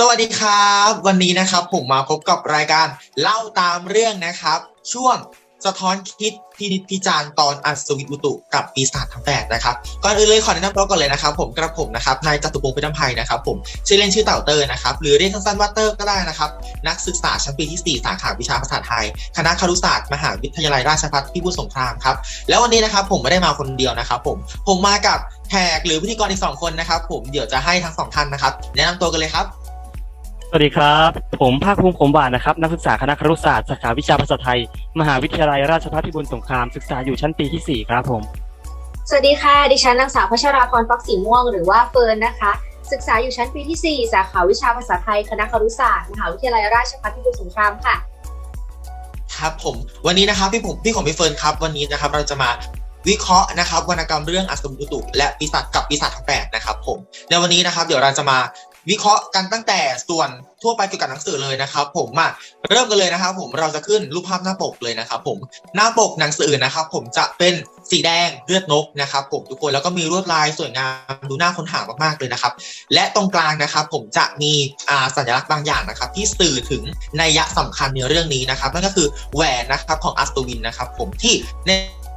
สวัสดีครับ วันนี้นะครับผมมาพบกับรายการเล่าตามเรื่องนะครับ ช่วงสะท้อนคิดพินิจพิจารณ์ตอนอัศวินอุตุกับปีศาจทั้งแปดนะครับก่อนอื่นเลยขอแนะนำตัวก่อนเลยนะครับ ผมกระผมนะครับนายจตุพงศ์พิทัมภัยนะครับ ผมชื่อเล่นชื่อเต่าเตอร์นะครับหรือเรียกสั้นๆว่าเตอร์ก็ได้นะครับ นักศึกษาชั้นปีที่ 4 สาขาวิชาภาษาไทย คณะครุศาสตร์มหาวิทยาลัยราชภัฏพิบูลสงครามครับแล้ววันนี้นะครับผมไม่ได้มาคนเดียวนะครับ ผมผมมากับแขกหรือพิธีกรอีกสองคนนะครับ ผมเดี๋ยวจะให้ทั้งสองท่านนะครับ แนะนำตัวกันเลยครับ วัสดีครับ ผมภาคภูมิผมหวานนะครับ นักศึกษาคณะครุศาสตร์สาขาวิชาภาษาไทย มหาวิทยาลัยราชภัฏพิบูลสงครามศึกษาอยู่ชั้นปีที่ 4 ครับผม สวัสดีค่ะ ดิฉันนางสาวพัชราพรฟักสีม่วงหรือว่าเฟิร์นนะคะ ศึกษาอยู่ชั้นปีที่ 4 สาขาวิชาภาษาไทย คณะครุศาสตร์มหาวิทยาลัยราชภัฏพิบูลสงครามค่ะ ครับผม วันนี้นะครับพี่ผมพี่ของพี่เฟิร์นครับ วันนี้นะครับเราจะมาวิเคราะห์นะครับวรรณกรรมเรื่องอัศวินอุตุ และปีศาจกับปีศาจทั้งแปดนะครับผมในวันนี้นะครับ เดี๋ยวเราจะมา วิเคราะห์กันตั้งแต่ส่วนทั่วไปเกี่ยวกับหนังสือเลยนะครับ ผมมาเริ่มกันเลยนะครับ ผมเราจะขึ้นรูปภาพหน้าปกเลยนะครับ ผมหน้าปกหนังสือนะครับ ผมจะเป็นสีแดงเลือดนกนะครับ ผมทุกคนแล้วก็มีลวดลายสวยงามดูน่าค้นหามากๆเลยนะครับ และตรงกลางนะครับ ผมจะมีสัญลักษณ์บางอย่างนะครับ ที่สื่อถึงนัยยะสำคัญในเรื่องนี้นะครับนั่นก็คือแหวนนะครับของอัสตูวินนะครับ ผมที่ใน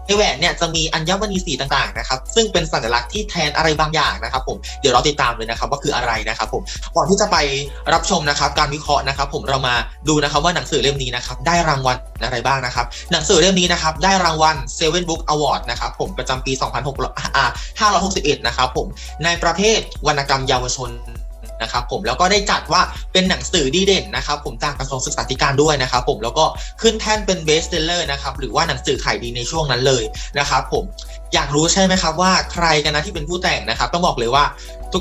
ในแหวนเนี่ยจะมีอัญมณีสีต่างๆนะครับ ซึ่งเป็นสัญลักษณ์ที่แทนอะไรบางอย่างนะครับ ผมเดี๋ยวเราติดตามเลยนะครับว่าคืออะไรนะครับ ผมก่อนที่จะไปรับชมนะครับ การวิเคราะห์นะครับ ผมเรามาดูนะครับว่าหนังสือเล่มนี้นะครับ ได้รางวัลอะไรบ้างนะครับ หนังสือเล่มนี้นะครับ ได้รางวัล Seven Book Award นะครับผมประจำปี26561 นะครับ ผมในประเภทวรรณกรรมเยาวชน นะครับผมแล้วก็ได้จัดว่าเป็นหนังสือดีเด่นนะครับผมจากกระทรวงศึกษาธิการด้วยนะครับผมแล้วก็ขึ้นแท่นเป็นเบสเซลเลอร์นะครับหรือว่าหนังสือขายดีในช่วงนั้นเลยนะครับผมอยากรู้ใช่ไหมครับว่าใครกันนะที่เป็นผู้แต่งนะครับต้องบอกเลยว่า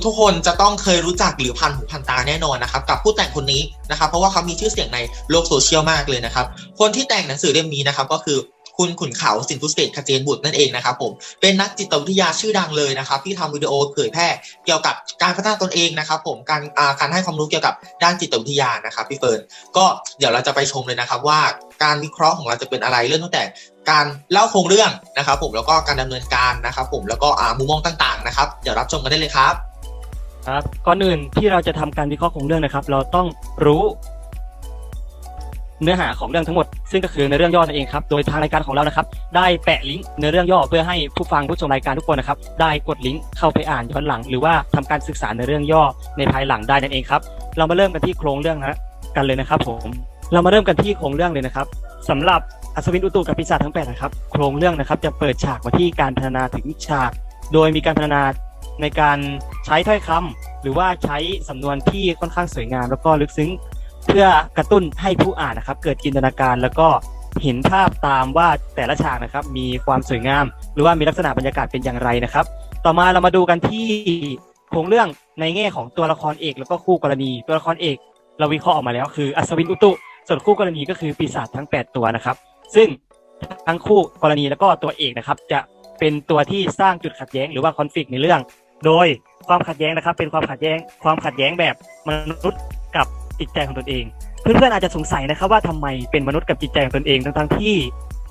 ทุกๆคนจะต้องเคยรู้จักหรือพันหูพันตาแน่นอนนะครับกับผู้แต่งคนนี้นะครับเพราะว่าเขามีชื่อเสียงในโลกโซเชียลมากเลยนะครับคนที่แต่งหนังสือเล่มนี้นะครับก็คือ คุณขุนเขาสินทุสเศษขเจนบุตรนั่นเองนะครับผมเป็นนักจิตวิทยาชื่อดังเลยนะครับที่ทำวิดีโอเผยแพร่เกี่ยวกับการพัฒนาตนเองนะครับผมการการให้ความรู้เกี่ยวกับด้านจิตวิทยานะครับพี่เฟิร์นก็เดี๋ยวเราจะไปชมเลยนะครับว่าการวิเคราะห์ของเราจะเป็นอะไรเรื่องตั้งแต่การเล่าโครงเรื่องนะครับ ผมแล้วก็การดำเนินการนะครับ ผมแล้วก็มุมมองต่างๆนะครับเดี๋ยวรับชมกันได้เลยครับครับก่อนอื่นที่เราจะทำการวิเคราะห์ของเรื่องนะครับ เราต้องรู้ เนื้อหาของเรื่องทั้งหมด ซึ่งก็คือในเรื่องย่อนั่นเองครับโดยทางรายการของเรานะครับ ได้แปะลิงก์ในเรื่องย่อเพื่อให้ผู้ฟังผู้ชมรายการทุกคนนะครับ ได้กดลิงก์เข้าไปอ่านย้อนหลัง หรือว่าทำการศึกษาในเรื่องย่อในภายหลังได้นั่นเองครับ เรามาเริ่มกันที่โครงเรื่องนะกันเลยนะครับ ผม เรามาเริ่มกันที่โครงเรื่องเลยนะครับสำหรับอัศวินอุตุกับปีศาจทั้งแปดนะครับโครงเรื่องนะครับจะเปิดฉากมาที่การพัฒนาถึงฉาก โดยมีการพัฒนาในการใช้ถ้อยคำหรือว่าใช้สำนวนที่ค่อนข้างสวยงาม แล้วก็ลึกซึ้ง เพื่อกระตุ้นให้ผู้อ่านนะครับ เกิดจินตนาการแล้วก็เห็นภาพตามว่าแต่ละฉากนะครับ มีความสวยงาม หรือว่ามีลักษณะบรรยากาศเป็นอย่างไรนะครับ ต่อมาเรามาดูกันที่โครงเรื่องในแง่ของตัวละครเอก แล้วก็คู่กรณี ตัวละครเอก เราวิเคราะห์ออกมาแล้วคืออัศวินอุตุ ส่วนคู่กรณีก็คือปีศาจทั้ง 8 ตัวนะครับ ซึ่งทั้งคู่กรณีแล้วก็ตัวเอกนะครับ จะเป็นตัวที่สร้างจุดขัดแย้งหรือว่าคอนฟ lict ในเรื่อง โดยความขัดแย้งนะครับ เป็นความขัดแย้งความขัดแย้งแบบมนุษย์กับ จิตใจของตนเอง เพื่อนๆอาจจะสงสัยนะครับว่าทำไมเป็นมนุษย์กับจิตใจของตนเองทั้งๆที่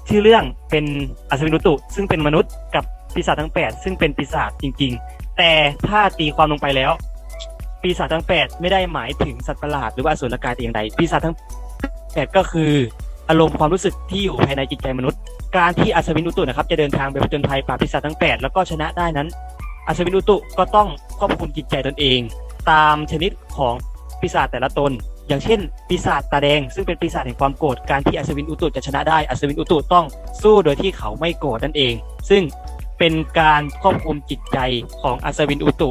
ชื่อเรื่องเป็นอัศวินุตุ ซึ่งเป็นมนุษย์กับปีศาจทั้ง 8 ซึ่งเป็นปีศาจจริง ๆ แต่ถ้าตีความลงไปแล้ว ปีศาจทั้ง 8 ไม่ได้หมายถึงสัตว์ประหลาดหรือว่าอสุรกายแต่อย่างใดปีศาจทั้ง 8 ก็คืออารมณ์ความรู้สึกที่อยู่ภายในจิตใจมนุษย์ การที่อัศวินอุตุนะครับ จะเดินทางไปผจญภัยปราบปีศาจทั้ง 8 แล้วก็ชนะได้นั้น อัศวินอุตุก็ต้องควบคุมจิตใจตนเอง ตามชนิดของ ปีศาจแต่ละตน อย่างเช่น ปีศาจตาแดง ซึ่งเป็นปีศาจแห่งความโกรธการที่อัศวินอุตุจะชนะได้อัศวินอุตุต้องสู้โดยที่เขาไม่โกรธนั่นเอง ซึ่งเป็นการควบคุมจิตใจของอัศวินอุตุ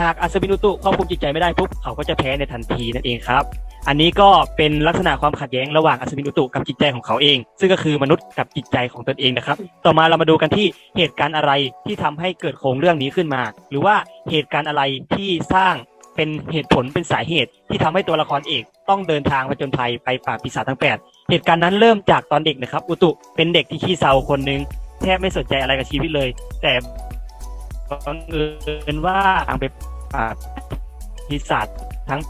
หากอัศวินอุตุควบคุมจิตใจไม่ได้ปุ๊บเขาก็จะแพ้ในทันทีนั่นเองครับ อันนี้ก็เป็นลักษณะความขัดแย้งระหว่างอัศวินอุตุกับจิตใจของเขาเอง ซึ่งก็คือมนุษย์กับจิตใจของตนเองนะครับ ต่อมาเรามาดูกันที่เหตุการณ์อะไรที่ทำให้เกิดโครงเรื่องนี้ขึ้นมา หรือว่าเหตุการณ์อะไรที่สร้าง เป็นเหตุผลเป็นสาเหตุที่ทำให้ตัวละครเอกต้องเดินทางผจญภัยไปปราบปีศาจทั้งแปดเหตุการณ์นั้นเริ่มจากตอนเด็กนะครับ อุตุเป็นเด็กที่ขี้เศร้าคนหนึ่งแทบไม่สนใจอะไรกับชีวิตเลย แต่บังเอิญว่าทางไปปราบปีศาจทั้ง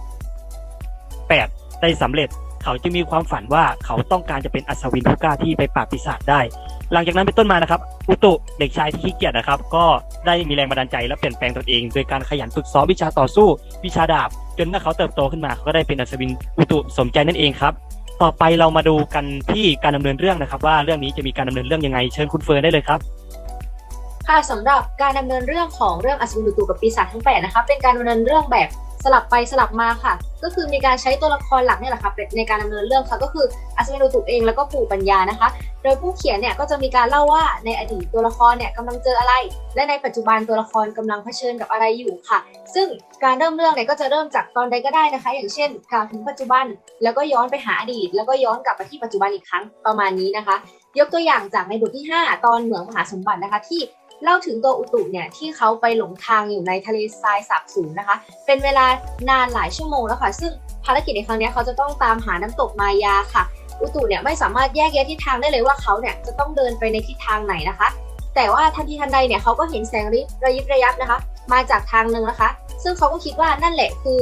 8ได้สำเร็จ เขาจึงมีความฝันว่าเขาต้องการจะเป็นอัศวินผู้กล้าที่ไปปราบปีศาจได้ หลังจากนั้นเป็นต้นมานะครับอุตุเด็กชายที่ขี้เกียจนะครับ ก็ได้มีแรงบันดาลใจและเปลี่ยนแปลงตนเอง โดยการขยันฝึกซ้อมวิชาต่อสู้ วิชาดาบ จนเมื่อเขาเติบโตขึ้นมาเขาก็ได้เป็นอัศวินอุตุสมใจนั่นเองครับต่อไปเรามาดูกันที่การดำเนินเรื่องนะครับ ว่าเรื่องนี้จะมีการดำเนินเรื่องยังไงเชิญคุณเฟิร์นได้เลยครับ ค่ะสำหรับการดำเนินเรื่องของเรื่องอัศวินดุตูกับปีศาจทั้งแปดนะคะเป็นการดำเนินเรื่องแบบสลับไปสลับมาค่ะ ก็คือมีการใช้ตัวละครหลักเนี่ยแหละค่ะในการดำเนินเรื่องค่ะ ก็คืออัศวินดุตูเองแล้วก็ปู่ปัญญานะคะ โดยผู้เขียนเนี่ยก็จะมีการเล่าว่าในอดีตตัวละครเนี่ยกำลังเจออะไร และในปัจจุบันตัวละครกำลังเผชิญกับอะไรอยู่ค่ะ ซึ่งการเริ่มเรื่องเนี่ยก็จะเริ่มจากตอนใดก็ได้นะคะ อย่างเช่นกล่าวถึงปัจจุบัน แล้วก็ย้อนไปหาอดีต แล้วก็ย้อนกลับมาที่ปัจจุบันอีกครั้งประมาณนี้นะคะ ยกตัวอย่างจากในบทที่ 5 ตอนเหมืองมหาสมบัตินะคะที่ เล่าถึงตัวอุตุเนี่ยที่เขาไปหลงทางอยู่ในทะเลทรายสาบสูญนะคะ เป็นเวลานานหลายชั่วโมงแล้วค่ะ ซึ่งภารกิจในครั้งนี้เขาจะต้องตามหาน้ำตกมายาค่ะ อุตุเนี่ยไม่สามารถแยกแยะทิศทางได้เลยว่าเขาเนี่ยจะต้องเดินไปในทิศทางไหนนะคะ แต่ว่าทันทีทันใดเนี่ยเขาก็เห็นแสงริบระยิบระยับนะคะ มาจากทางหนึ่งนะคะ ซึ่งเขาก็คิดว่านั่นแหละคือ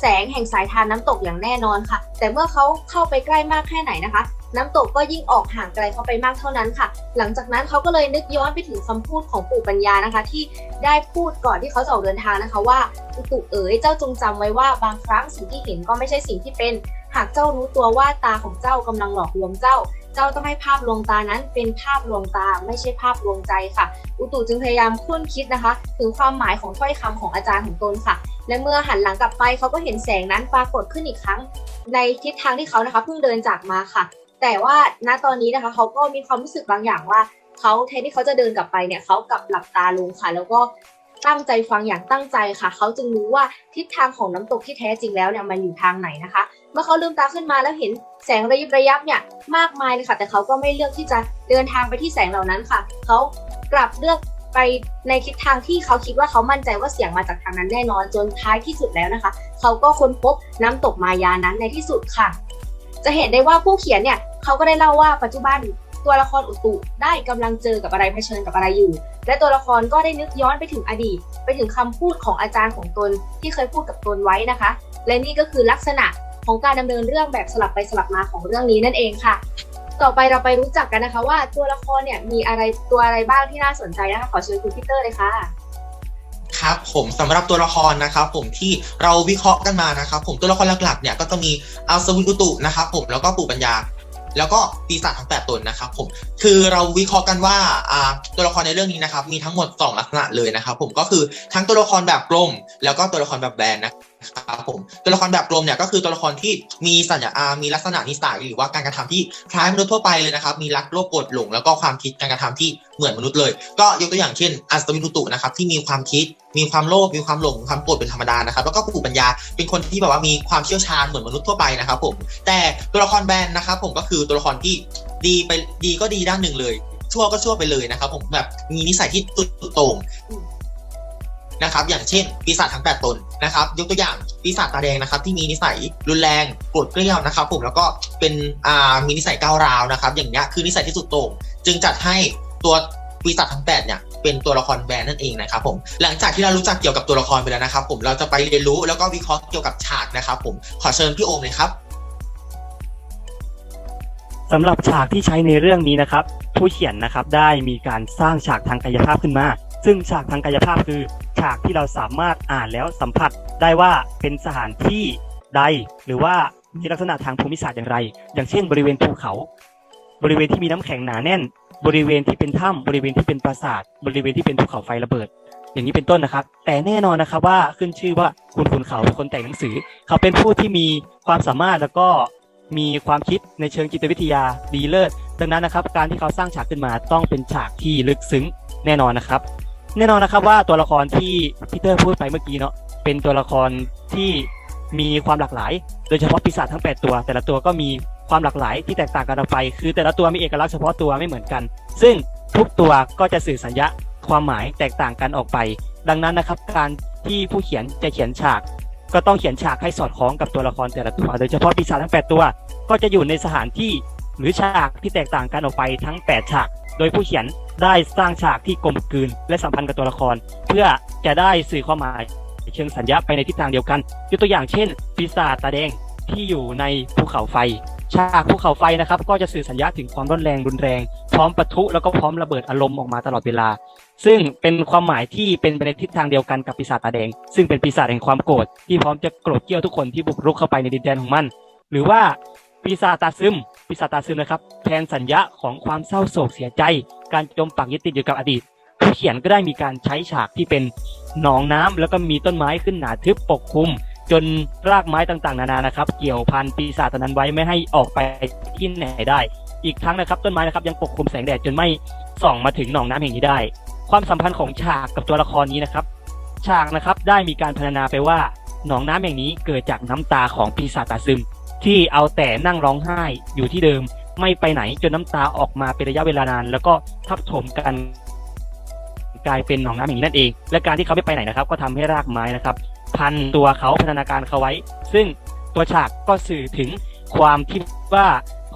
แสงแห่งสายทานน้ำตกอย่างแน่นอนค่ะ แต่เมื่อเขาเข้าไปใกล้มากแค่ไหนนะคะ น้ำตกก็ยิ่งออกห่างไกลเขาไปมากเท่านั้นค่ะ หลังจากนั้นเขาก็เลยนึกย้อนไปถึงคำพูดของปู่ปัญญานะคะ ที่ได้พูดก่อนที่เขาจะออกเดินทางนะคะว่าอุตุเอ๋ยเจ้าจงจำไว้ว่าบางครั้งสิ่งที่เห็นก็ไม่ใช่สิ่งที่เป็น หากเจ้ารู้ตัวว่าตาของเจ้ากำลังหลอกลวงเจ้าเจ้าต้องให้ภาพลวงตานั้นเป็นภาพลวงตาไม่ใช่ภาพลวงใจค่ะ อุตุจึงพยายามคุ้นคิดนะคะ ถึงความหมายของถ้อยคำของอาจารย์ของตนค่ะ และเมื่อหันหลังกลับไปเขาก็เห็นแสงนั้นปรากฏขึ้นอีกครั้ง ในทิศทางที่เขานะคะเพิ่งเดินจากมาค่ะ แต่ว่าณตอนนี้นะคะเขาก็มีความรู้สึกบางอย่างว่าเขาแทนที่เขาจะเดินกลับไปเนี่ยเขากลับหลับตาลงค่ะ แล้วก็ตั้งใจฟังอย่างตั้งใจค่ะ เขาจึงรู้ว่าทิศทางของน้ำตกที่แท้จริงแล้วเนี่ยมันอยู่ทางไหนนะคะ เมื่อเขาลืมตาขึ้นมาแล้วเห็นแสงระยิบระยับเนี่ยมากมายเลยค่ะ แต่เขาก็ไม่เลือกที่จะเดินทางไปที่แสงเหล่านั้นค่ะ เขากลับเลือกไปในทิศทางที่เขาคิดว่าเขามั่นใจว่าเสียงมาจากทางนั้นแน่นอนจนท้ายที่สุดแล้วนะคะ เขาก็ค้นพบน้ำตกมายานั้นในที่สุดค่ะ จะเห็นได้ว่าผู้เขียนเนี่ยเขาก็ได้เล่าว่าปัจจุบันตัวละครอุตุได้กำลังเจอกับอะไรเผชิญกับอะไรอยู่ และตัวละครก็ได้นึกย้อนไปถึงอดีต ไปถึงคำพูดของอาจารย์ของตนที่เคยพูดกับตนไว้นะคะ และนี่ก็คือลักษณะของการดำเนินเรื่องแบบสลับไปสลับมาของเรื่องนี้นั่นเองค่ะ ต่อไปเราไปรู้จักกันนะคะว่าตัวละครเนี่ยมีอะไรตัวอะไรบ้างที่น่าสนใจนะคะขอเชิญคุณพีเตอร์เลยค่ะ ครับผมสำหรับตัวละครนะครับผมที่เราวิเคราะห์กันมานะครับผมตัวละครหลักๆเนี่ยก็จะมีอัลสวินอุตุนะครับผมแล้วก็ปู่ปัญญา แล้วก็ปีศาจทั้งแปดตนนะครับผมคือเราวิเคราะห์กันว่าอ่าตัวละครในเรื่องนี้นะครับมีทั้งหมด 2 ลักษณะเลยนะครับผมก็คือทั้งตัวละครแบบกลม แล้วก็ตัวละครแบบแบนนะครับผมตัวละครแบบกลมเนี่ยก็คือตัวละครที่มีสัญญาอามีลักษณะนิสัยหรือว่าการกระทำที่คล้ายมนุษย์ทั่วไปเลยนะครับ มีรักโลภโกรธหลงแล้วก็ความคิดการกระทำที่เหมือนมนุษย์เลย ก็ยกตัวอย่างเช่นอัศวินอุตุนะครับที่มีความคิด มีความโลภมีความหลงความโกรธเป็นธรรมดานะครับ แล้วก็ปู่ปัญญาเป็นคนที่แบบว่ามีความเชี่ยวชาญเหมือนมนุษย์ทั่วไปนะครับผมแต่ตัวละครแบนนะครับผมก็คือตัวละครที่ดีไปดีก็ดีด้านหนึ่งเลยชั่วก็ชั่วไปเลยนะครับผมแบบมีนิสัยที่ตุดโต่ง นะครับ อย่างเช่นปีศาจทั้งแปดตนนะครับ ยกตัวอย่างปีศาจตาแดงนะครับ ที่มีนิสัยรุนแรงโกรธเกรี้ยวนะครับ ผมแล้วก็เป็นอ่ามีนิสัยก้าวร้าวนะครับ อย่างเงี้ยคือนิสัยที่สุดโต่งจึงจัดให้ตัวปีศาจทั้งแปดเนี่ยเป็นตัวละครแบรนด์นั่นเองนะครับผมหลังจากที่เรารู้จักเกี่ยวกับตัวละครไปแล้วนะครับ ผมเราจะไปเรียนรู้แล้วก็วิเคราะห์เกี่ยวกับฉากนะครับผมขอเชิญพี่โอมเลยครับสำหรับฉากที่ใช้ในเรื่องนี้นะครับ ผู้เขียนนะครับได้มีการสร้างฉากทางกายภาพขึ้นมา ซึ่งฉากทางกายภาพคือ ฉากที่เราสามารถอ่านแล้วสัมผัสได้ว่าเป็นสถานที่ใด หรือว่ามีลักษณะทางภูมิศาสตร์อย่างไร อย่างเช่น บริเวณภูเขา บริเวณที่มีน้ำแข็งหนาแน่น บริเวณที่เป็นถ้ำบริเวณที่เป็นปราสาท บริเวณที่เป็นภูเขาไฟระเบิด อย่างนี้เป็นต้นนะครับ แต่แน่นอนนะครับว่าขึ้นชื่อว่าคุณคุณเขาเป็นคนแต่งหนังสือ เขาเป็นผู้ที่มีความสามารถแล้วก็มีความคิดในเชิงจิตวิทยาดีเลิศ ดังนั้นนะครับ การที่เขาสร้างฉากขึ้นมาต้องเป็นฉากที่ลึกซึ้งแน่นอนนะครับ แน่นอนนะครับว่าตัวละครที่พีเตอร์พูดไปเมื่อกี้เนาะเป็นตัวละครที่มีความหลากหลาย โดยเฉพาะปีศาจทั้ง 8 ตัว แต่ละตัวก็มีความหลากหลายที่แตกต่างกันออกไป คือแต่ละตัวมีเอกลักษณ์เฉพาะตัวไม่เหมือนกัน ซึ่งทุกตัวก็จะสื่อสัญญาความหมายแตกต่างกันออกไป ดังนั้นนะครับ การที่ผู้เขียนจะเขียนฉาก ก็ต้องเขียนฉากให้สอดคล้องกับตัวละครแต่ละตัว โดยเฉพาะปีศาจทั้ง 8 ตัว ก็จะอยู่ในสถานที่หรือฉากที่แตกต่างกันออกไปทั้ง 8 ฉาก โดยผู้เขียนได้สร้างฉากที่กลมกลืนและสัมพันธ์กับตัวละคร เพื่อจะได้สื่อความหมายเชิงสัญญาไปในทิศทางเดียวกันยกตัวอย่างเช่นปีศาจตาแดงที่อยู่ในภูเขาไฟ ฉากภูเขาไฟนะครับ ก็จะสื่อสัญญาถึงความร้อนแรงรุนแรง พร้อมปะทุแล้วก็พร้อมระเบิดอารมณ์ออกมาตลอดเวลา ซึ่งเป็นความหมายที่เป็นไปในทิศทางเดียวกันกับปีศาจตาแดง ซึ่งเป็นปีศาจแห่งความโกรธที่พร้อมจะโกรธเกรี้ยวทุกคนที่บุกรุกเข้าไปในดินแดนของมัน หรือว่าปีศาจตาซึม ปีศาจตาซึมนะครับ แทนสัญญาของความเศร้าโศกเสียใจ การจมปักยึดติดอยู่กับอดีตผู้เขียนก็ได้มีการใช้ฉากที่เป็นหนองน้ำแล้วก็มีต้นไม้ขึ้นหนาทึบปกคลุม จนรากไม้ต่างๆ นานานะครับ เกี่ยวพันปีศาจตัวนั้นไว้ไม่ให้ออกไปที่ไหนได้ อีกทั้งนะครับต้นไม้นะครับยังปกคลุมแสงแดดจนไม่ส่องมาถึงหนองน้ำแห่งนี้ได้ ความสัมพันธ์ของฉากกับตัวละครนี้นะครับ ฉากนะครับได้มีการพรรณนาไปว่าหนองน้ำแห่งนี้เกิดจากน้ำตาของปีศาจตาซึม ที่เอาแต่นั่งร้องไห้อยู่ที่เดิม ไม่ไปไหนจนน้ำตาออกมาเป็นระยะเวลานาน แล้วก็ทับถมกันกลายเป็นหนองน้ำอย่างนี้นั่นเอง และการที่เขาไม่ไปไหนนะครับ ก็ทำให้รากไม้นะครับ พันตัวเขาพัฒนาการเขาไว้ ซึ่งตัวฉากก็สื่อถึงความที่ว่า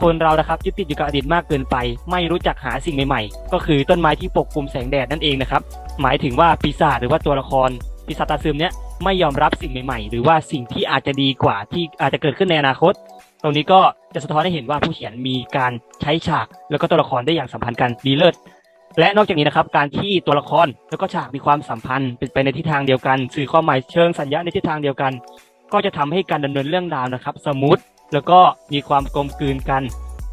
คนเรานะครับยึดติดอยู่กับอดีตมากเกินไป ไม่รู้จักหาสิ่งใหม่ๆ ก็คือต้นไม้ที่ปกคลุมแสงแดดนั่นเองนะครับ หมายถึงว่าปีศาจหรือว่าตัวละครปีศาจตาซึมเนี้ย ไม่ยอมรับสิ่งใหม่ ๆ หรือว่าสิ่งที่อาจจะดีกว่าที่อาจจะเกิดขึ้นในอนาคต ตรงนี้ก็จะสะท้อนให้เห็นว่าผู้เขียนมีการใช้ฉาก แล้วก็ตัวละครได้อย่างสัมพันธ์กันดีเลิศและนอกจากนี้นะครับ การที่ตัวละครแล้วก็ฉากมีความสัมพันธ์เป็นไปในทิศทางเดียวกัน สื่อความหมายเชิงสัญญาในทิศทางเดียวกัน ก็จะทำให้การดำเนินเรื่องราวนะครับ สมูทแล้วก็มีความกลมกลืนกัน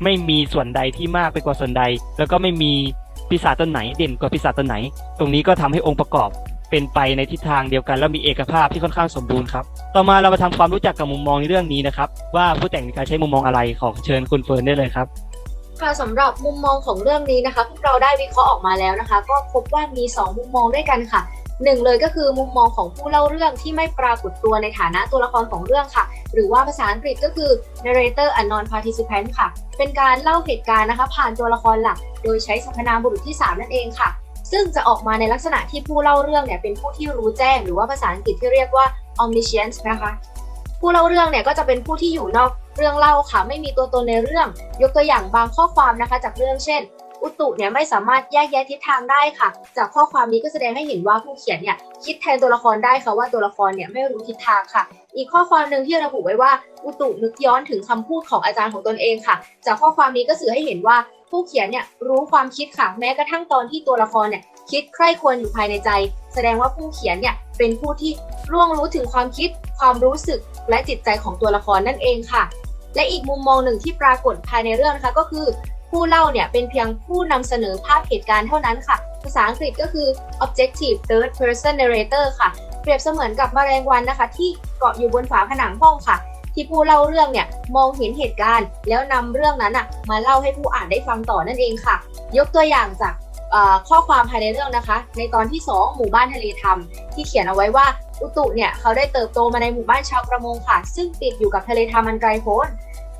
ไม่มีส่วนใดที่มากไปกว่าส่วนใด แล้วก็ไม่มีปีศาจต้นไหนเด่นกว่าปีศาจต้นไหน ตรงนี้ก็ทำให้องค์ประกอบ เป็นไปในทิศทางเดียวกัน แล้วมีเอกภาพที่ค่อนข้างสมบูรณ์ครับ ต่อมาเรามาทำความรู้จักกับมุมมองในเรื่องนี้นะครับ ว่าผู้แต่งมีการใช้มุมมองอะไรขอเชิญคุณเฟิร์นได้เลยครับค่ะสำหรับมุมมองของเรื่องนี้นะคะพวกเราได้วิเคราะห์ออกมาแล้วนะคะ ก็พบว่ามี 2 มุมมองด้วยกันค่ะหนึ่งเลยก็คือมุมมองของผู้เล่าเรื่องที่ไม่ปรากฏตัวในฐานะตัวละครของเรื่องค่ะ หรือว่าภาษาอังกฤษก็คือ narrator and non participant ค่ะ เป็นการเล่าเหตุการณ์นะคะ ผ่านตัวละครหลัก โดยใช้สรรพนามบุรุษที่ 3 นั่นเองค่ะ ซึ่งจะออกมาในลักษณะที่ผู้เล่าเรื่องเนี่ยเป็นผู้ที่รู้แจ้ง หรือว่าภาษาอังกฤษที่เรียกว่า omniscient นะคะผู้เล่าเรื่องเนี่ยก็จะเป็นผู้ที่อยู่นอกเรื่องเล่าค่ะ ไม่มีตัวตนในเรื่อง ยกตัวอย่างบางข้อความนะคะ จากเรื่องเช่น อุตุเนี่ยไม่สามารถแยกแยะทิศทางได้ค่ะ จากข้อความนี้ก็แสดงให้เห็นว่าผู้เขียนเนี่ยคิดแทนตัวละครได้ค่ะว่าตัวละครเนี่ยไม่รู้ทิศทางค่ะ อีกข้อความหนึ่งที่ระบุไว้ว่าอุตุนึกย้อนถึงคำพูดของอาจารย์ของตนเองค่ะ จากข้อความนี้ก็สื่อให้เห็นว่า ผู้เขียนเนี่ยรู้ความคิดค่ะแม้กระทั่งตอนที่ตัวละครเนี่ยคิดใคร่ควรอยู่ภายในใจ แสดงว่าผู้เขียนเนี่ยเป็นผู้ที่ร่วงรู้ถึงความคิด ความรู้สึกและจิตใจของตัวละครนั่นเองค่ะ และอีกมุมมองหนึ่งที่ปรากฏภายในเรื่องนะคะก็คือ ผู้เล่าเนี่ยเป็นเพียงผู้นำเสนอภาพเหตุการณ์เท่านั้นค่ะ ภาษาอังกฤษก็คือ objective third person narrator ค่ะ เปรียบเสมือนกับแมลงวันนะคะ ที่เกาะอยู่บนฝาผนังห้องค่ะ ที่ผู้เล่าเรื่องเนี่ยมองเห็นเหตุการณ์ แล้วนำเรื่องนั้นอะมาเล่าให้ผู้อ่านได้ฟังต่อนั่นเองค่ะ ยกตัวอย่างจากข้อความภายในเรื่องนะคะ ในตอนที่ 2 หมู่บ้านทะเลธรรม ที่เขียนเอาไว้ว่าอุตุเนี่ยเขาได้เติบโตมาในหมู่บ้านชาวประมงค่ะ ซึ่งติดอยู่กับทะเลธรรมอันไกลโพ้น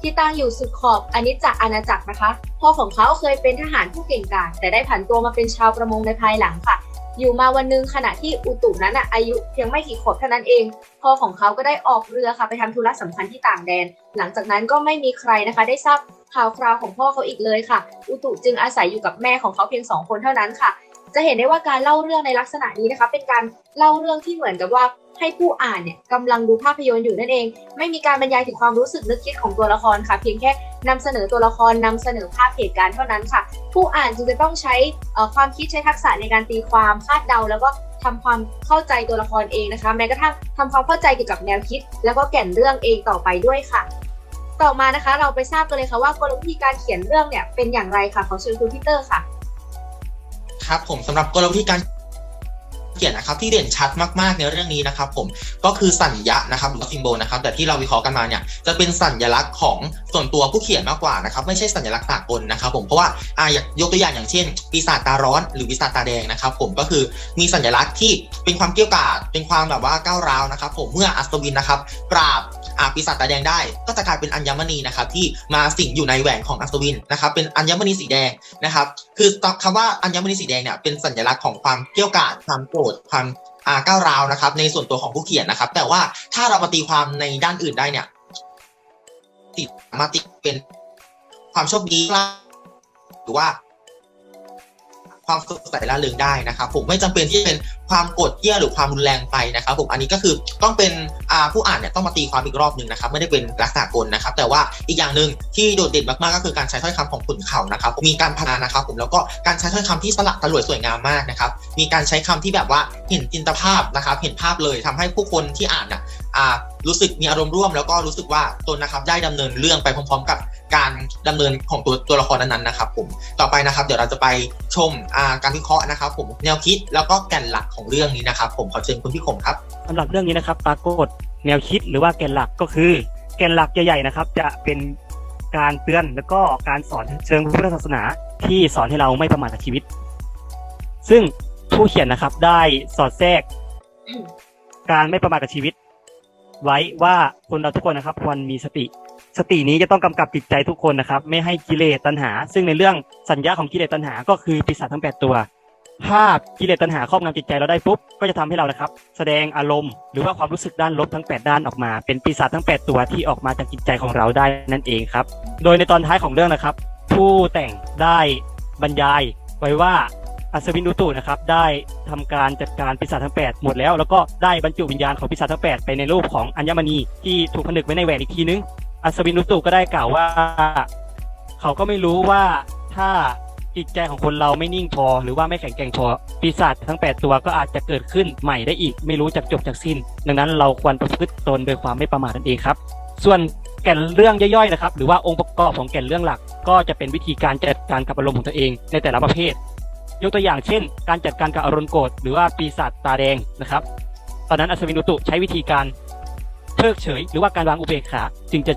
ที่ตั้งอยู่สุดขอบอนิจจอาณาจักรนะคะ พ่อของเขาเคยเป็นทหารผู้เก่งกาจแต่ได้ผันตัวมาเป็นชาวประมงในภายหลังค่ะ อยู่มาวันหนึงขณะที่อุตุนั้นอะอายุเพียงไม่กี่ขวบเท่านั้นเอง พ่อของเขาก็ได้ออกเรือค่ะไปทำธุระสำคัญที่ต่างแดน หลังจากนั้นก็ไม่มีใครนะคะ ได้ทราบข่าวคราวของพ่อเขาอีกเลยค่ะ อุตุจึงอาศัยอยู่กับแม่ของเขาเพียงสองคนเท่านั้นค่ะ จะเห็นได้ว่าการเล่าเรื่องในลักษณะนี้นะคะเป็นการเล่าเรื่องที่เหมือนกับว่าให้ผู้อ่านเนี่ยกำลังดูภาพยนตร์อยู่นั่นเอง ไม่มีการบรรยายถึงความรู้สึกนึกคิดของตัวละครค่ะ เพียงแค่นำเสนอตัวละครนำเสนอภาพเหตุการณ์เท่านั้นค่ะ ผู้อ่านจึงจะต้องใช้ความคิดใช้ทักษะในการตีความคาดเดา แล้วก็ทำความเข้าใจตัวละครเองนะคะแม้กระทั่งทำความเข้าใจเกี่ยวกับแนวคิด แล้วก็แก่นเรื่องเองต่อไปด้วยค่ะ ต่อมานะคะ เราไปทราบกันเลยค่ะว่ากลวิธีการเขียนเรื่องเนี่ยเป็นอย่างไรค่ะขอเชิญคุณพีเตอร์ค่ะ ครับผมสำหรับกลวิธีการ เขียนนะครับที่เด่นชัดมากๆในเรื่องนี้นะครับผมก็คือสัญญานะครับหรือซิมโบลนะครับแต่ที่เราวิเคราะห์กันมาเนี่ยจะเป็นสัญลักษณ์ของส่วนตัวผู้เขียนมากกว่านะครับไม่ใช่สัญลักษณ์สากลนะครับผมเพราะว่าอ่าอยากยกตัวอย่างอย่างเช่น ปีศาจตาร้อน หรือปีศาจตาแดงนะครับผมก็คือมีสัญลักษณ์ที่เป็นความเกี้ยวกาดเป็นความแบบว่าก้าวร้าวนะครับผมเมื่ออัศวินนะครับปราบอาปีศาจตาแดงได้ก็จะกลายเป็นอัญมณีนะครับที่มาสิงอยู่ในแหวนของอัศวินนะครับเป็นอัญมณีสีแดงนะครับคือคำว่าอัญมณีสีแดงเนี่ยเป็นสัญลักษณ์ของความเกรี้ยวกาดความโกรธความอ่าก้าวร้าวนะครับ ในส่วนตัวของผู้เขียนนะครับ แต่ว่าถ้าเรามาตีความในด้านอื่นได้เนี่ย ติดสามารถติดเป็นความโชคดีหรือว่าความสดใสร่าเริงได้นะครับ ผมไม่จำเป็นที่เป็น ความโกรธเกี้ยหรือความรุนแรงไปนะครับผมอันนี้ก็คือต้องเป็นผู้อ่านเนี่ยต้องมาตีความอีกรอบหนึ่งนะครับไม่ได้เป็นลักษณะกลนะครับ แต่ว่าอีกอย่างหนึ่งที่โดดเด่นมากๆก็คือการใช้ถ้อยคำของขุนเขานะครับมีการพนานะครับผมแล้วก็การใช้ถ้อยคำที่สลักตลวยสวยงามมากนะครับมีการใช้คำที่แบบว่าเห็นจินตภาพนะครับเห็นภาพเลยทำให้ผู้คนที่อ่านอะอ่ารู้สึกมีอารมณ์ร่วม แล้วก็รู้สึกว่าตนนะครับได้ดำเนินเรื่องไปพร้อม ๆ กับการดำเนินของตัวตัวละครนั้นๆนะครับผมต่อไปนะครับ เดี๋ยวเราจะไปชมการวิเคราะห์นะครับผมแนวคิดแล้วก็แก่นหลักของเรื่องนี้นะครับ ผมขอเชิญคุณพี่ขมครับสำหรับเรื่องนี้นะครับ ปรากฏแนวคิดหรือว่าแกนหลักก็คือ แกนหลักใหญ่ๆนะครับ จะเป็นการเตือนแล้วก็การสอนเชิงพุทธศาสนาที่สอนให้เราไม่ประมาทกับชีวิต ซึ่งผู้เขียนนะครับได้สอดแทรก การไม่ประมาทกับชีวิต ไว้ว่าคนเราทุกคนนะครับควรมีสติ สตินี้จะต้องกำกับจิตใจทุกคนนะครับ ไม่ให้กิเลสตัณหา ซึ่งในเรื่องสัญญาของกิเลสตัณหา ก็คือปีศาจทั้งแปดตัว ถ้ากิเลสตัณหาครอบงำจิตใจเราได้ปุ๊บก็จะทำให้เรานะครับ แสดงอารมณ์ หรือว่าความรู้สึกด้านลบทั้ง 8 ด้านออกมา เป็นปีศาจทั้ง 8 ตัวที่ออกมาจากจิตใจของเราได้นั่นเองครับ โดยในตอนท้ายของเรื่องนะครับ ผู้แต่งได้บรรยายไว้ว่าอัศวินุตุนะครับได้ทำการจัดการปีศาจทั้ง 8 หมดแล้ว แล้วก็ได้บรรจุวิญญาณของปีศาจทั้ง 8 ไปในรูปของอัญมณีที่ถูกผนึกไว้ในแหวนอีกทีนึงอัศวินุตุก็ได้กล่าวว่า เขาก็ไม่รู้ว่าถ้า จิตใจของคนเราไม่นิ่งพอ หรือว่าไม่แข็งแกร่งพอปีศาจทั้ง 8 ตัวก็อาจจะเกิดขึ้นใหม่ได้อีก ไม่รู้จักจบจากสิ้น ดังนั้นเราควรประพฤติตนโดยความไม่ประมาทนั่นเองครับ ส่วนแก่นเรื่องย่อยๆนะครับ หรือว่าองค์ประกอบของแก่นเรื่องหลัก ก็จะเป็นวิธีการจัดการกับอารมณ์ของตัวเอง ในแต่ละประเภท ยกตัวอย่างเช่น การจัดการกับอารมณ์โกรธหรือว่าปีศาจตาแดงนะครับ ตอนนั้นอัศวินุตุใช้วิธีการเพิกเฉย หรือว่าการวางอุเบกขาจึงจะ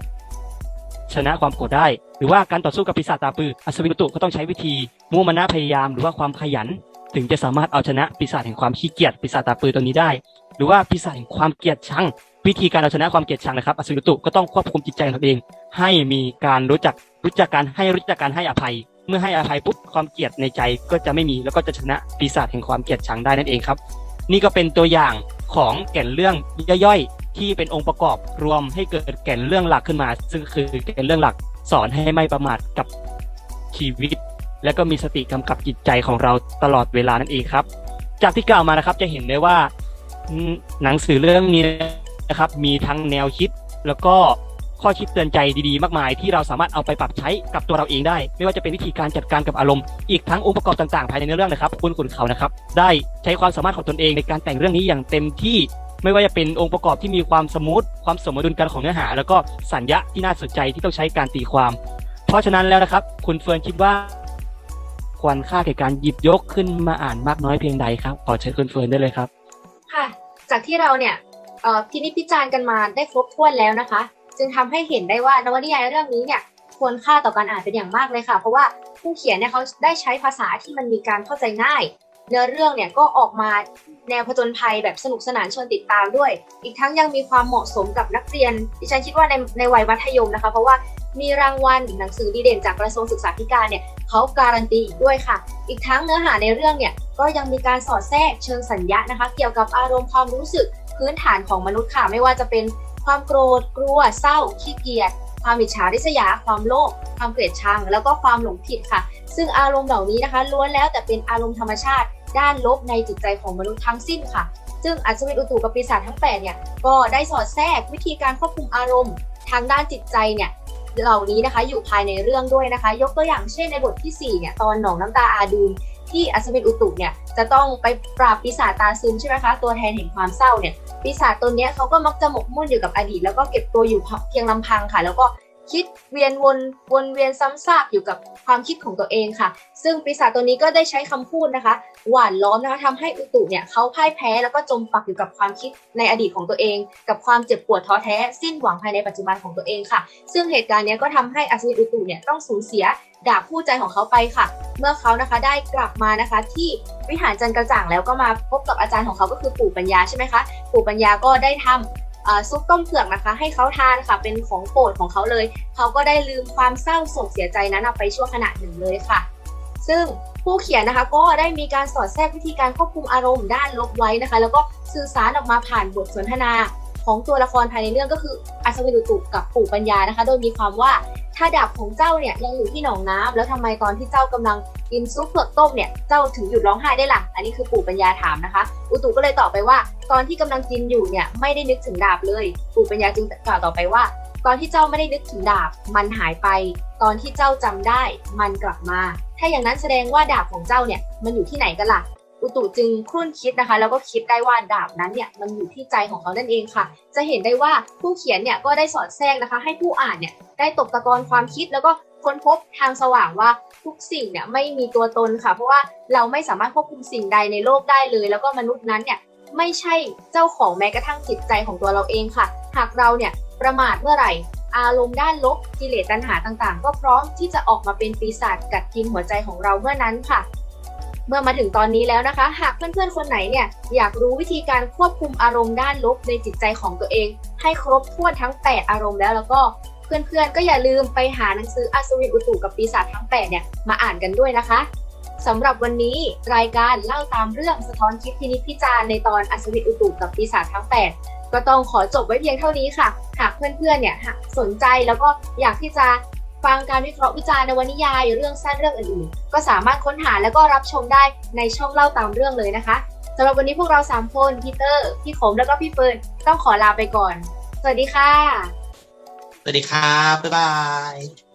ชนะความโกรธได้ หรือว่าการต่อสู้กับปีศาจตาปืออัศวินอุตุก็ต้องใช้วิธีมุ่งมนะพยายามหรือว่าความขยัน ถึงจะสามารถเอาชนะปีศาจแห่งความขี้เกียจปีศาจตาปือตัวนี้ได้ หรือว่าปีศาจแห่งความเกลียดชังวิธีการเอาชนะความเกลียดชังนะครับอัศวินอุตุก็ต้องควบคุมจิตใจของตัวเอง ให้มีการรู้จักรู้จักการให้รู้จักการให้อภัย เมื่อให้อภัยปุ๊บความเกลียดในใจก็จะไม่มีแล้วก็จะชนะปีศาจแห่งความเกลียดชังได้นั่นเองครับ นี่ก็เป็นตัวอย่างของแก่นเรื่องย่อย ที่เป็นองค์ประกอบรวมให้เกิดแก่นเรื่องหลักขึ้นมา ซึ่งคือแก่นเรื่องหลักสอนให้ไม่ประมาทกับชีวิต และก็มีสติกำกับจิตใจของเราตลอดเวลานั่นเองครับ จากที่กล่าวมานะครับจะเห็นได้ว่าหนังสือเรื่องนี้นะครับมีทั้งแนวคิด แล้วก็ข้อคิดเตือนใจดีๆ มากมาย ที่เราสามารถเอาไปปรับใช้กับตัวเราเองได้ ไม่ว่าจะเป็นวิธีการจัดการกับอารมณ์อีกทั้งองค์ประกอบต่างๆ ภายในเนื้อเรื่องนะครับ คุณขุนเขานะครับ ได้ใช้ความสามารถของตนเองในการแต่งเรื่องนี้อย่างเต็มที่ ไม่ว่าจะเป็นองค์ประกอบที่มีความสมูทความสมดุลกันของเนื้อหา แล้วก็สัญญาที่น่าสนใจที่ต้องใช้การตีความ เพราะฉะนั้นแล้วนะครับ คุณเฟิร์นคิดว่า ควรค่าแก่การหยิบยกขึ้นมาอ่านมากน้อยเพียงใดครับขอเชิญคุณเฟิร์นได้เลยครับ ค่ะ จากที่เราเนี่ยพินิจพิจารณ์กันมาได้ครบถ้วนแล้วนะคะ จึงทำให้เห็นได้ว่านวนิยายเรื่องนี้เนี่ยควรค่าต่อการอ่านเป็นอย่างมากเลยค่ะ เพราะว่าผู้เขียนเนี่ยเขาได้ใช้ภาษาที่มันมีการเข้าใจง่าย เนื้อเรื่องเนี่ยก็ออกมาแนวผจญภัยแบบสนุกสนานชวนติดตามด้วย อีกทั้งยังมีความเหมาะสมกับนักเรียนดิฉันคิดว่าในในวัยมัธยมนะคะ เพราะว่ามีรางวัลหนังสือดีเด่นจากกระทรวงศึกษาธิการเนี่ยเขาการันตีอีกด้วยค่ะ อีกทั้งเนื้อหาในเรื่องเนี่ยก็ยังมีการสอดแทรกเชิงสัญญานะคะ เกี่ยวกับอารมณ์ความรู้สึกพื้นฐานของมนุษย์ค่ะ ไม่ว่าจะเป็นความโกรธ กลัว เศร้า ขี้เกียจ ความอิจฉาริษยา ความโลภ ความเกลียดชัง แล้วก็ความหลงผิดค่ะ ซึ่งอารมณ์เหล่านี้นะคะล้วนแล้วแต่เป็นอารมณ์ธรรมชาติ ด้านลบในจิตใจของมนุษย์ทั้งสิ้นค่ะ ซึ่งอัศวินอุตุกับปีศาจทั้งแปดเนี่ยก็ได้สอดแทรกวิธีการควบคุมอารมณ์ ทางด้านจิตใจเนี่ยเหล่านี้นะคะอยู่ภายในเรื่องด้วยนะคะ ยกตัวอย่างเช่นในบทที่สี่เนี่ยตอนหนองน้ำตาอาดูนที่อัศวินอุตุเนี่ยจะต้องไปปราบปีศาจตาซึมใช่ไหมคะตัวแทนแห่งความเศร้าเนี่ยปีศาจตนเนี้ยเขาก็มักจะหมกมุ่นอยู่กับอดีต แล้วก็เก็บตัวอยู่เพียงลำพังค่ะ แล้วก็ คิดเวียนวนวนเวียนซ้ำซากอยู่กับความคิดของตัวเองค่ะ ซึ่งปีศาจตัวนี้ก็ได้ใช้คำพูดนะคะ หวานล้อมนะคะทำให้อุตุเนี่ยเขาพ่ายแพ้แล้วก็จมปักอยู่กับความคิดในอดีตของตัวเอง กับความเจ็บปวดท้อแท้สิ้นหวังภายในปัจจุบันของตัวเองค่ะ ซึ่งเหตุการณ์เนี้ยก็ทำให้อัศวินอุตุเนี่ยต้องสูญเสียดาบคู่ใจของเขาไปค่ะ เมื่อเขานะคะได้กลับมานะคะ ที่วิหารจันกระจ่างแล้วก็มาพบกับอาจารย์ของเขาก็คือปู่ปัญญาใช่ไหมคะปู่ปัญญาก็ได้ทำเอ่อ ซุปต้มเผือกนะคะ ให้เขาทานค่ะ เป็นของโปรดของเขาเลย เขาก็ได้ลืมความเศร้าโศกเสียใจนั้นเอาไปชั่วขณะหนึ่งเลยค่ะ ซึ่งผู้เขียนนะคะก็ได้มีการสอดแทรกวิธีการควบคุมอารมณ์ด้านลบไว้นะคะ แล้วก็สื่อสารออกมาผ่านบทสนทนาของตัวละครภายในเรื่องก็คืออัศวินอุตุกับปู่ปัญญานะคะ โดยมีความว่า ถ้าดาบของเจ้าเนี่ยยังอยู่ที่หนองน้ำแล้วทำไมตอนที่เจ้ากำลังกินซุปเผือกต้มเนี่ยเจ้าถึงหยุดร้องไห้ได้ล่ะ อันนี้คือปู่ปัญญาถามนะคะ อุตุก็เลยตอบไปว่า ตอนที่กำลังกินอยู่เนี่ยไม่ได้นึกถึงดาบเลย ปู่ปัญญาจึงกล่าวต่อไปว่า ตอนที่เจ้าไม่ได้นึกถึงดาบ มันหายไป ตอนที่เจ้าจำได้ มันกลับมา ถ้าอย่างนั้นแสดงว่าดาบของเจ้าเนี่ยมันอยู่ที่ไหนกันล่ะ อุตุจึงครุ่นคิดนะคะ แล้วก็คิดได้ว่าดาบนั้นเนี่ยมันอยู่ที่ใจของเขานั่นเองค่ะ จะเห็นได้ว่าผู้เขียนเนี่ยก็ได้สอดแทรกนะคะ ให้ผู้อ่านเนี่ยได้ตกตะกอนความคิดแล้วก็ค้นพบทางสว่างว่าทุกสิ่งเนี่ยไม่มีตัวตนค่ะ เพราะว่าเราไม่สามารถควบคุมสิ่งใดในโลกได้เลย แล้วก็มนุษย์นั้นเนี่ยไม่ใช่เจ้าของแม้กระทั่งจิตใจของตัวเราเองค่ะ หากเราเนี่ยประมาทเมื่อไหร่ อารมณ์ด้านลบกิเลสตัณหาต่างๆ ก็พร้อมที่จะออกมาเป็นปีศาจกัดกินหัวใจของเราเมื่อนั้นค่ะ เมื่อมาถึงตอนนี้แล้วนะคะ หากเพื่อนๆคนไหนเนี่ยอยากรู้วิธีการควบคุมอารมณ์ด้านลบในจิตใจของตัวเอง ให้ครบถ้วนทั้ง 8 อารมณ์แล้วแล้วก็เพื่อนๆ ก็อย่าลืมไปหาหนังสืออัศวินอุตุกับปีศาจทั้ง8เนี่ยมาอ่านกันด้วยนะคะสำหรับวันนี้รายการเล่าตามเรื่องสะท้อนคิดพินิจพิจารณ์ในตอนอัศวินอุตุกับปีศาจทั้ง 8 ก็ต้องขอจบไว้เพียงเท่านี้ค่ะ หากเพื่อนๆเนี่ยสนใจแล้วก็อยากที่จะ ฟังการวิเคราะห์วิจารณ์นวนิยายเรื่องสั้นเรื่องอื่นๆ ก็สามารถค้นหาแล้วก็รับชมได้ในช่องเล่าตามเรื่องเลยนะคะสำหรับวันนี้พวกเรา 3 คนพีเตอร์พี่ขมแล้วก็พี่เฟิร์นต้องขอลาไปก่อน สวัสดีค่ะ สวัสดีครับ บ๊ายบาย